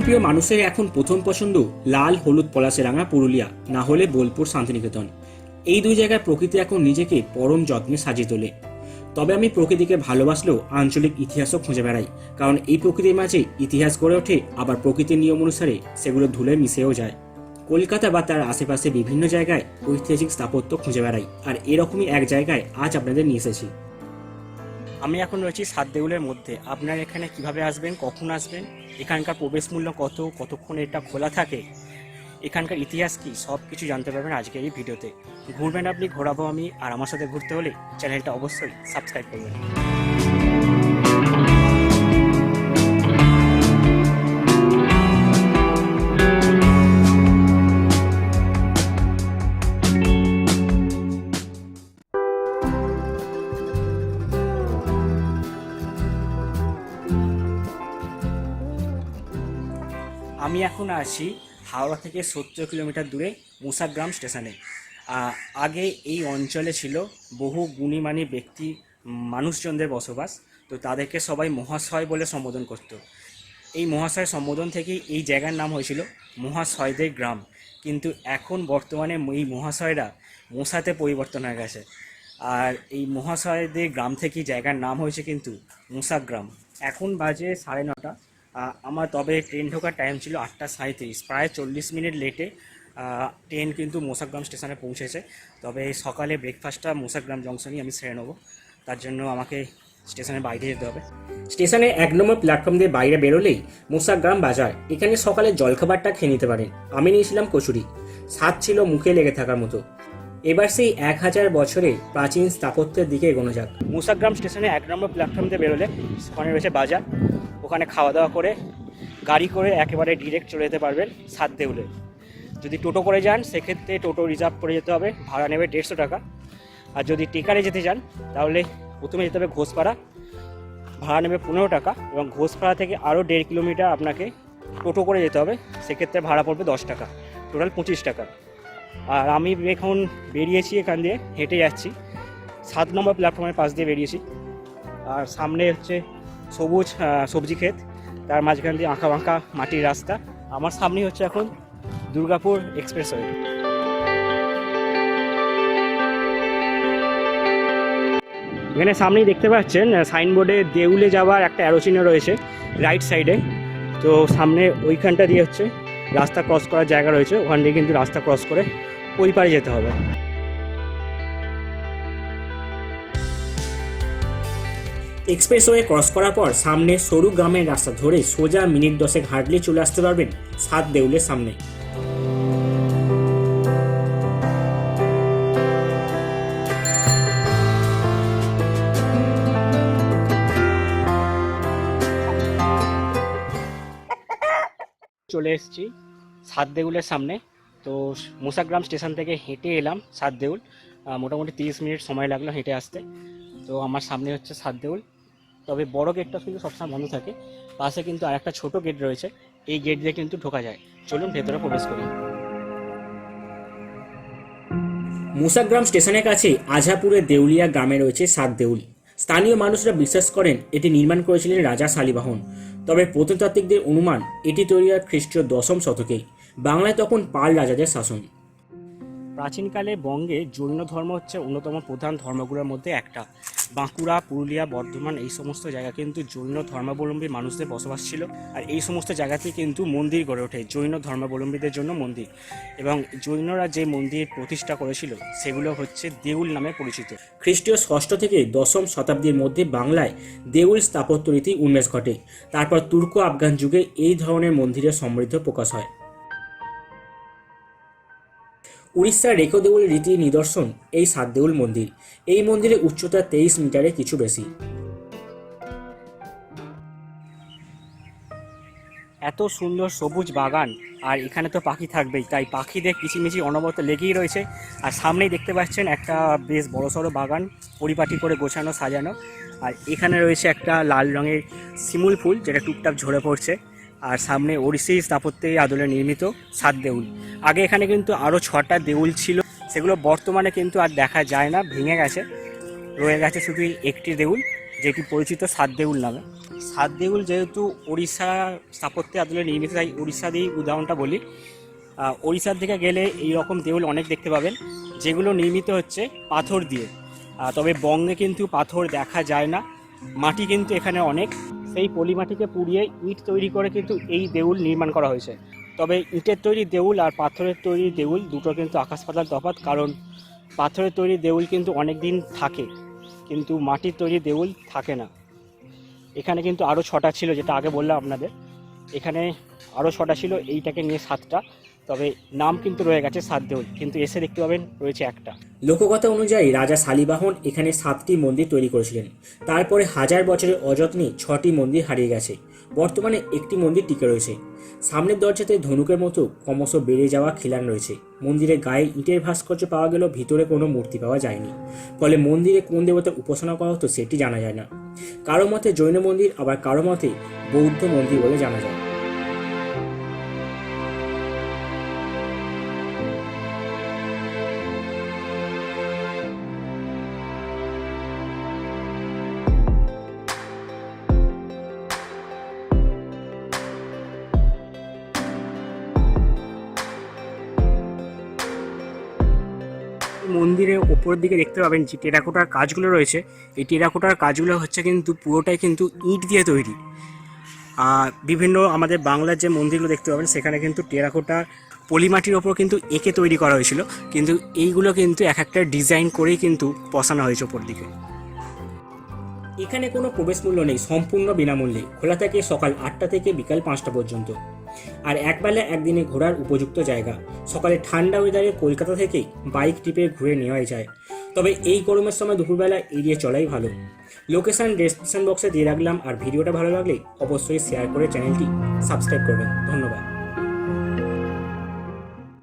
ভ্রমণপ্রিয় মানুষের এখন প্রথম পছন্দ লাল হলুদ পলাশে রাঙা পুরুলিয়া, না হলে বোলপুর শান্তিনিকেতন। এই দুই জায়গায় প্রকৃতি এখন নিজেকে পরম যত্নে সাজিয়ে তোলে। তবে আমি প্রকৃতিকে ভালোবাসলেও আঞ্চলিক ইতিহাসও খুঁজে বেড়াই, কারণ এই প্রকৃতির মাঝে ইতিহাস গড়ে ওঠে, আবার প্রকৃতির নিয়ম অনুসারে সেগুলো ধুলে মিশেও যায়। কলকাতা বা তার আশেপাশে বিভিন্ন জায়গায় ঐতিহাসিক স্থাপত্য খুঁজে বেড়াই, আর এরকমই এক জায়গায় আজ আপনাদের নিয়ে এসেছি। আমি এখন রয়েছি সাতদেউলের মধ্যে। আপনার এখানে কীভাবে আসবেন, কখন আসবেন, এখানকার প্রবেশ মূল্য কত, কতক্ষণ এটা খোলা থাকে, এখানকার ইতিহাস কি, সব কিছু জানতে পারবেন আজকের এই ভিডিওতে। ঘুরবেন আপনি, ঘোরাবো আমি, আর আমার সাথে ঘুরতে হলে চ্যানেলটা অবশ্যই সাবস্ক্রাইব করবেন। আমি এখন আছি হাওড়া থেকে সত্তর কিলোমিটার দূরে মুসাগ্রাম স্টেশনে। আগে এই অঞ্চলে ছিল বহু গুণীমানী ব্যক্তি, মানুষজনদের বসবাস, তো তাদেরকে সবাই মহাশয় বলে সম্বোধন করত। এই মহাশয় সম্বোধন থেকেই এই জায়গার নাম হয়েছিল মহাশয়দের গ্রাম। কিন্তু এখন বর্তমানে এই মহাশয়রা মশাতে পরিবর্তন হয়ে গেছে। আর এই মহাশয়দের গ্রাম থেকেই জায়গার নাম হয়েছে কিন্তু মুসাগ্রাম। এখন বাজে সাড়ে নটা। আমার তবে ট্রেন ঢোকার টাইম ছিল আটটা সাঁত্রিশ প্রায় চল্লিশ মিনিট লেটে ট্রেন কিন্তু মোসাগ্রাম স্টেশনে পৌঁছেছে। তবে সকালে ব্রেকফাস্টটা মোসাগ্রাম জংশনই আমি সেরে নেব। তার জন্য আমাকে স্টেশনের বাইরে যেতে হবে। স্টেশনে এক নম্বর প্ল্যাটফর্ম দিয়ে বাইরে বেরোলেই মোসাগ্রাম বাজার, এখানে সকালে জলখাবারটা খেয়ে নিতে পারেন। আমি নিয়েছিলাম কচুরি। স্বাদ ছিল মুখে লেগে থাকার মতো। এবার সেই এক হাজার বছরে প্রাচীন স্থাপত্যের দিকে এগোনো যাক। মুসাগ্রাম স্টেশনে এক নম্বর প্ল্যাটফর্ম দিয়ে বেরোলে ওখানে রয়েছে বাজার। ওখানে খাওয়া দাওয়া করে, গাড়ি করে একেবারে ডিরেক্ট চলে যেতে পারবেন সাত দেউলে যদি টোটো করে যান, সেক্ষেত্রে টোটো রিজার্ভ করে যেতে হবে, ভাড়া নেবে দেড়শো টাকা। আর যদি টেকারে যেতে চান তাহলে প্রথমে যেতে হবে ঘোষপাড়া। ভাড়া নেবে পনেরো টাকা এবং ঘোষপাড়া থেকে আরও দেড় কিলোমিটার আপনাকে টোটো করে যেতে হবে, সেক্ষেত্রে ভাড়া পড়বে দশ টাকা। টোটাল পঁচিশ টাকা। আর আমি এখন বেরিয়েছি এখান দিয়ে, হেঁটে যাচ্ছি। সাত নম্বর প্ল্যাটফর্মের পাশ দিয়ে বেরিয়েছি। আর সামনে হচ্ছে সবুজ সবজি ক্ষেত। তার মাঝখান দিয়ে আঁকা বাঁকা মাটির রাস্তা। আমার সামনেই হচ্ছে এখন দুর্গাপুর এক্সপ্রেসওয়ে। এখানে সামনেই দেখতে পাচ্ছেন সাইনবোর্ডে দেউলে যাওয়ার একটা অ্যারোচিহ্ন রয়েছে, রাইট সাইডে। তো সামনে ওইখানটা দিয়ে হচ্ছে রাস্তা ক্রস করার জায়গা রয়েছে, ওখান দিয়ে কিন্তু রাস্তা ক্রস করে ওই পারে যেতে হবে। এক্সপ্রেসওয়ে ক্রস করার পর সামনে সরু গ্রামের রাস্তা ধরে সোজা মিনিট দশেক হাঁটলে চলে আসতে পারবেন সাত দেউলের সামনে। চলে এসেছি সাত দেউলের সামনে। তো মুসাগ্রাম স্টেশন থেকে হেঁটে এলাম সাত দেউল। আহ, মোটামুটি তিরিশ মিনিট সময় লাগল হেঁটে আসতে। তো আমার সামনে হচ্ছে সাত দেউল। তবে বড় গেটটা কিন্তু সবসময় বন্ধ থাকে। পাশে কিন্তু আর একটা ছোট গেট রয়েছে। এই গেট দিয়ে কিন্তু ঢোকা যায়। চলুন ভেতরে প্রবেশ করি। মুসাগ্রাম স্টেশনের কাছে আঝাপুরের দেউলিয়া গ্রামে রয়েছে সাত দেউল। স্থানীয় মানুষরা বিশ্বাস করেন এটি নির্মাণ করেছিলেন রাজা শালিবাহন। তবে প্রত্নতাত্ত্বিকদের অনুমান এটি তৈরি হয় খ্রিস্টীয় দশম শতকে বাংলায় তখন পাল রাজাদের শাসন। প্রাচীনকালে বঙ্গে জৈন ধর্ম হচ্ছে অন্যতম প্রধান ধর্মগুলোর মধ্যে একটা। বাঁকুড়া, পুরুলিয়া, বর্ধমান এই সমস্ত জায়গা কিন্তু জৈন ধর্মাবলম্বী মানুষদের বসবাস ছিল। আর এই সমস্ত জায়গাতেই কিন্তু মন্দির গড়ে ওঠে, জৈন ধর্মাবলম্বীদের জন্য মন্দির। এবং জৈনরা যে মন্দির প্রতিষ্ঠা করেছিল, সেগুলো হচ্ছে দেউল নামে পরিচিত। খ্রিস্টীয় ষষ্ঠ থেকে দশম শতাব্দীর মধ্যে বাংলায় দেউল স্থাপত্য রীতি উন্মেষ ঘটে। তারপর তুর্ক আফগান যুগে এই ধরনের মন্দিরের সমৃদ্ধ প্রকাশ হয়। উড়িষ্যার রেখো দেউল রীতির নিদর্শন, এই সাত দেউল মন্দির। এই মন্দিরের উচ্চতা তেইশ মিটারের কিছু বেশি। এত সুন্দর সবুজ বাগান, আর এখানে তো পাখি থাকবেই। তাই পাখিদের কিচিমিচি অনবরত লেগেই রয়েছে। আর সামনেই দেখতে পাচ্ছেন একটা বেশ বড়সড় বাগান, পরিপাটি করে গোছানো, সাজানো। আর এখানে রয়েছে একটা লাল রঙের শিমুল ফুল, যেটা টুকটাক ঝরে পড়ছে। আর সামনে ওড়িশি স্থাপত্যে আদলে নির্মিত সাত দেউল। আগে এখানে কিন্তু আরও ছটা দেউল ছিল। সেগুলো বর্তমানে কিন্তু আর দেখা যায় না, ভেঙে গেছে। রয়ে গেছে শুধু একটি দেউল, যেটি পরিচিত সাত দেউল নামে। সাত দেউল যেহেতু ওড়িশা স্থাপত্যের আদলে নির্মিত, তাই ওড়িশা দিয়েই উদাহরণটা বলি। ওড়িশার দিকে গেলে এই রকম দেউল অনেক দেখতে পাবেন, যেগুলো নির্মিত হচ্ছে পাথর দিয়ে। তবে বঙ্গে কিন্তু পাথর দেখা যায় না, মাটি কিন্তু এখানে অনেক। সেই পলিমাটিকে পুড়িয়ে ইট তৈরি করে কিন্তু এই দেউল নির্মাণ করা হয়েছে। তবে ইটের তৈরি দেউল আর পাথরের তৈরি দেউল দুটো কিন্তু আকাশ পাতাল তফাৎ, কারণ পাথরের তৈরি দেউল কিন্তু অনেক দিন থাকে, কিন্তু মাটির তৈরি দেউল থাকে না। এখানে কিন্তু আরও ছটা ছিল, যেটা আগে বললাম আপনাদের। এখানে আরও ছটা ছিল, এইটাকে নিয়ে সাতটা। তবে নাম কিন্তু রয়ে গেছে সাত কিন্তু এসে দেখতে পাবেন রয়েছে একটা। লোককথা অনুযায়ী রাজা শালিবাহন এখানে সাতটি মন্দির তৈরি করেছিলেন। তারপরে হাজার বছরের অযত্নে ছটি মন্দির হারিয়ে গেছে। বর্তমানে একটি মন্দির টিকে রয়েছে। সামনের দরজাতে ধনুকের মতো ক্রমশ বেড়ে যাওয়া খিলান রয়েছে। মন্দিরের গায়ে ইটের ভাস্কর্য পাওয়া গেলেও ভিতরে কোনো মূর্তি পাওয়া যায়নি। ফলে মন্দিরে কোন দেবতার উপাসনা করা হতো সেটি জানা যায় না। কারও মতে জৈন মন্দির, আবার কারও মতে বৌদ্ধ মন্দির বলে জানা যায়। মন্দিরের ওপরের দিকে দেখতে পাবেন যে টেরাকোটার কাজগুলো রয়েছে। এই টেরাকোটার কাজগুলো হচ্ছে কিন্তু পুরোটাই কিন্তু ইট দিয়ে তৈরি। বিভিন্ন আমাদের বাংলার যে মন্দিরগুলো দেখতে পাবেন, সেখানে কিন্তু টেরাকোটা পলিমাটির ওপর কিন্তু এঁকে তৈরি করা হয়েছিল। কিন্তু এইগুলো কিন্তু এক একটা ডিজাইন করেই কিন্তু বসানো হয়েছে ওপর দিকে। এখানে কোনো প্রবেশ মূল্য নেই, সম্পূর্ণ বিনামূল্যে। খোলা থাকে সকাল আটটা থেকে বিকাল পাঁচটা পর্যন্ত। আর একবেলা একদিনে ঘোরার উপযুক্ত জায়গা। সকালে ঠান্ডা ওয়েদারে কলকাতা থেকে বাইক ট্রিপে ঘুরে নেওয়াই যায়। তবে এই গরমের সময় দুপুরবেলা এড়িয়ে চলাই ভালো। লোকেশান ডেসক্রিপশন বক্সে দিয়ে রাখলাম, আর ভিডিওটা ভালো লাগলে অবশ্যই শেয়ার করে চ্যানেলটি সাবস্ক্রাইব করবেন। ধন্যবাদ।